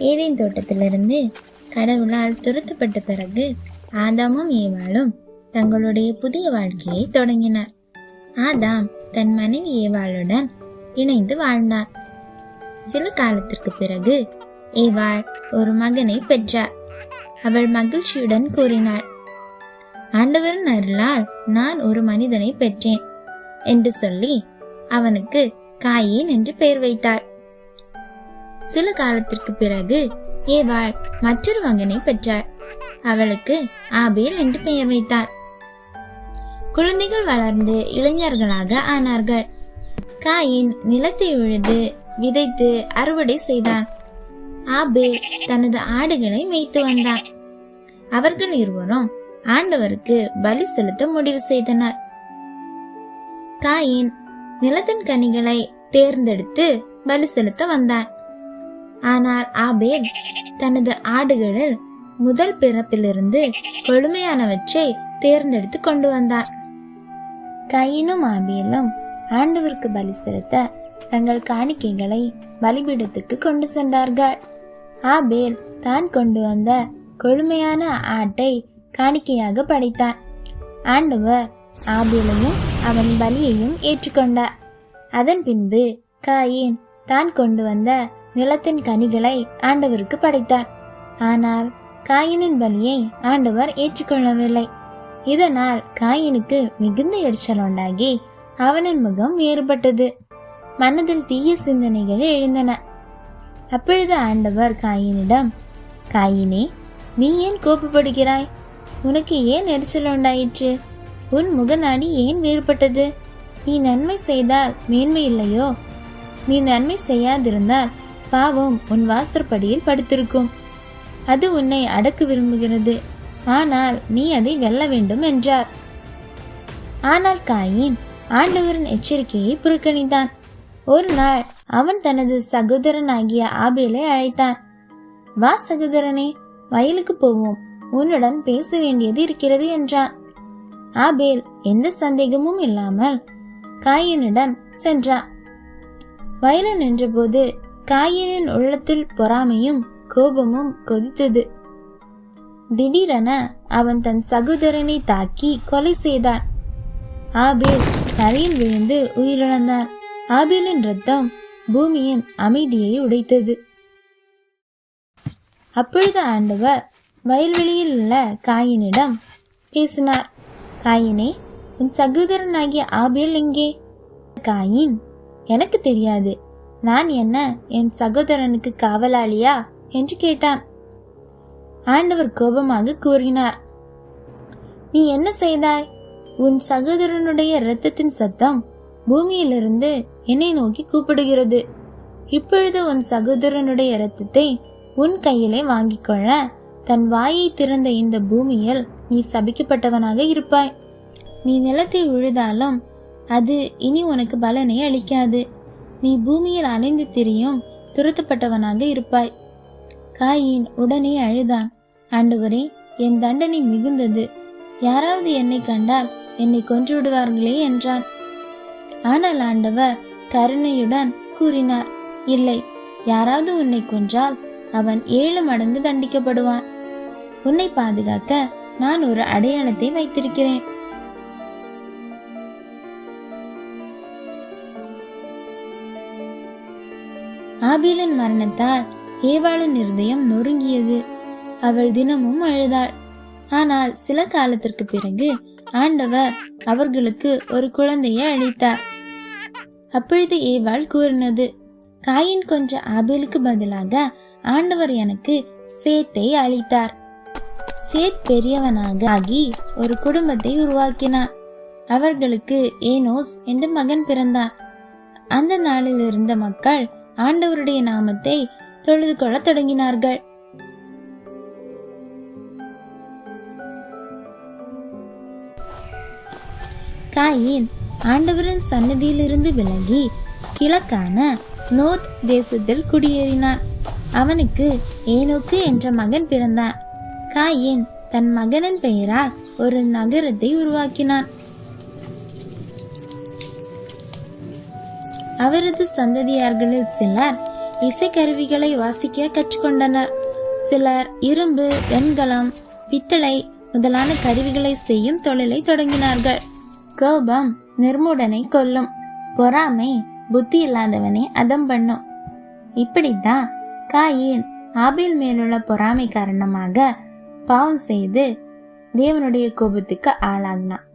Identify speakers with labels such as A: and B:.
A: Eden தோட்டத்திலிருந்து கடவுளால் துரத்தப்பட்ட பிறகு ஆதாமும் ஏவாளும் தங்களுடைய புதிய வாழ்க்கையை தொடங்கினர். ஆதாம் தன் மனைவி ஏவாளுடன் இணைந்து வாழ்ந்தார். சில காலத்திற்கு பிறகு ஏவாள் ஒரு மகனை பெற்றார். அவள் மகிழ்ச்சியுடன் கூறினாள் ஆண்டவரின் அருளால் நான் ஒரு மனிதனை பெற்றேன் என்று சொல்லி அவனுக்கு காயேன் என்று பெயர் வைத்தாள் சில காலத்திற்கு பிறகு ஏவாள் மற்றொரு மகனை பெற்றாள். அவளுக்கு ஆபேல் என்று பெயர் வைத்தாள். குழந்தைகள் வளர்ந்து இளைஞர்களாக ஆனார்கள். காயின் நிலத்தை உழுது விதைத்து அறுவடை செய்தான். ஆபேல் தனது ஆடுகளை மேய்த்து வந்தான். அவர்கள் இருவரும் ஆண்டவருக்கு பலி செலுத்த முடிவு செய்தனர். காயின் நிலத்தின் கனிகளை தேர்ந்தெடுத்து பலி செலுத்த வந்தான். ஆனால் ஆபேல் தனது ஆடுகளில் முதல் பிறப்பிலிருந்து கொழுமையானவற்றை தேர்ந்தெடுத்து கொண்டு வந்தான் கையினும் ஆபேலும் ஆண்டவருக்கு பலி செலுத்த தங்கள் காணிக்கைகளை பலிபீடத்துக்கு கொண்டு சென்றார்கள். ஆபேல் தான் கொண்டு வந்த கொழுமையான ஆட்டை காணிக்கையாக படைத்தார் ஆண்டவர் ஆபேலையும் அவன் பலியையும் ஏற்றுக்கொண்டார். அதன் பின்பு காயின் தான் கொண்டு வந்த நிலத்தின் கனிகளை ஆண்டவருக்கு படைத்தார். ஆனால் காயினின் பலியை ஆண்டவர் ஏற்றுக்கொள்ளவில்லை. இதனால் காயினுக்கு மிகுந்த எரிச்சல் உண்டாகி அவனின் முகம் வேறுபட்டது. மனதில் தீய சிந்தனைகள் எழுந்தன. அப்பொழுது ஆண்டவர் காயினிடம் காயினே நீ ஏன் கோபப்படுகிறாய்? உனக்கு ஏன் எரிச்சல் உண்டாயிற்று? உன் முகநாடி ஏன் வேறுபட்டது? நீ நன்மை செய்தால் மேன்மை இல்லையோ? நீ நன்மை செய்யாதிருந்தால் பாவம் உன் வாசற்படியில் படுத்திருக்கும். அது உன்னை அடக்க விரும்புகிறது. ஆனால் நீ அதை வெல்ல வேண்டும் என்றார். ஆனால் காயின் ஆண்டவரின் எச்சரிக்கையை புறக்கணித்தான். ஒரு நாள் அவன் தனது சகோதரனாகிய ஆபேலை அழைத்தான். வா சகோதரனே வயலுக்கு போவோம். உன்னுடன் பேச வேண்டியது இருக்கிறது என்றான். ஆபேல் எந்த சந்தேகமும் இல்லாமல் காயினுடன் சென்றான். வயலில் நின்றபோது காயினின் உள்ளத்தில் பொறாமையும் கோபமும் கொதித்தது. திடீரென அவன் தன் சகோதரனை தாக்கி கொலை செய்தான். ஆபேல் தரையில் விழுந்து உயிரிழந்தான் ஆபேலின் ரத்தம் பூமியின் அமைதியை உடைத்தது. அப்பொழுது ஆண்டவர் வயல்வெளியில் உள்ள காயினிடம் பேசினார். காயினே உன் சகோதரனாகிய ஆபேல் எங்கே? காயின் எனக்கு தெரியாது. நான் என்ன என் சகோதரனுக்கு காவலாளியா? என்று கேட்டான். ஆண்டவர் கோபமாக கூறினார். நீ என்ன செய்தாய்? உன் சகோதரனுடைய இரத்தத்தின் சத்தம் பூமியிலிருந்து என்னை நோக்கி கூப்பிடுகிறது. இப்பொழுது உன் சகோதரனுடைய இரத்தத்தை உன் கையிலே வாங்கிக் கொள்ள தன் வாயை திறந்த இந்த பூமியில் நீ சபிக்கப்பட்டவனாக இருப்பாய். நீ நிலத்தை உழுதாலும் அது இனி உனக்கு பலனை அளிக்காது. நீ பூமியில் அலைந்து திரியும் துரத்தப்பட்டவனாக இருப்பாய். காயின் உடனே அழுதான். ஆண்டவரே என் தண்டனை மிகுந்தது. யாராவது என்னை கண்டால் என்னை கொன்று விடுவார்களே என்றான். ஆனால் ஆண்டவர் கருணையுடன் கூறினார் இல்லை யாராவது உன்னை கொன்றால் அவன் ஏழு மடங்கு தண்டிக்கப்படுவான். உன்னை பாதுகாக்க நான் ஒரு அடையாளத்தை வைத்திருக்கிறேன். ஆபேலின் மரணத்தால் ஏவாளின் இருதயம் நொறுங்கியது. அவள் தினமும் அழுதாள். ஆனால் சில காலத்திற்கு பிறகு ஆண்டவர் அவர்களுக்கு ஒரு குழந்தையை அளித்தார். அப்பொழுது ஏவாள் கூறினது காயின் கொஞ்ச ஆபேலுக்கு பதிலாக ஆண்டவர் எனக்கு சேத்தை அளித்தார். சேத் பெரியவனாக ஆகி ஒரு குடும்பத்தை உருவாக்கினார். அவர்களுக்கு ஏனோஸ் என்று மகன் பிறந்தான். அந்த நாளில் இருந்த மக்கள் ஆண்டவருடைய நாமத்தை தொழுது கொள்ளத் தொடங்கினார்கள். காயின் ஆண்டவரின் சன்னதியிலிருந்து விலகி கிழக்கான நோத் தேசத்தில் குடியேறினான். அவனுக்கு ஏனோக்கு என்ற மகன் பிறந்தான். காயின் தன் மகனின் பெயரால் ஒரு நகரத்தை உருவாக்கினான். அவரது சந்ததியார்களில் சிலர் இசைக்கருவிகளை வாசிக்க கற்றுக்கொண்டனர். சிலர் இரும்பு வெண்கலம் பித்தளை முதலான கருவிகளை செய்யும் தொழிலை தொடங்கினார்கள். கோபம் நிர்மூடனை கொல்லும். பொறாமை புத்தி இல்லாதவனை அதம் பண்ணும். இப்படித்தான் காயின் ஆபில் மேலுள்ள பொறாமை காரணமாக பாவம் செய்து தேவனுடைய கோபத்துக்கு ஆளாகினான்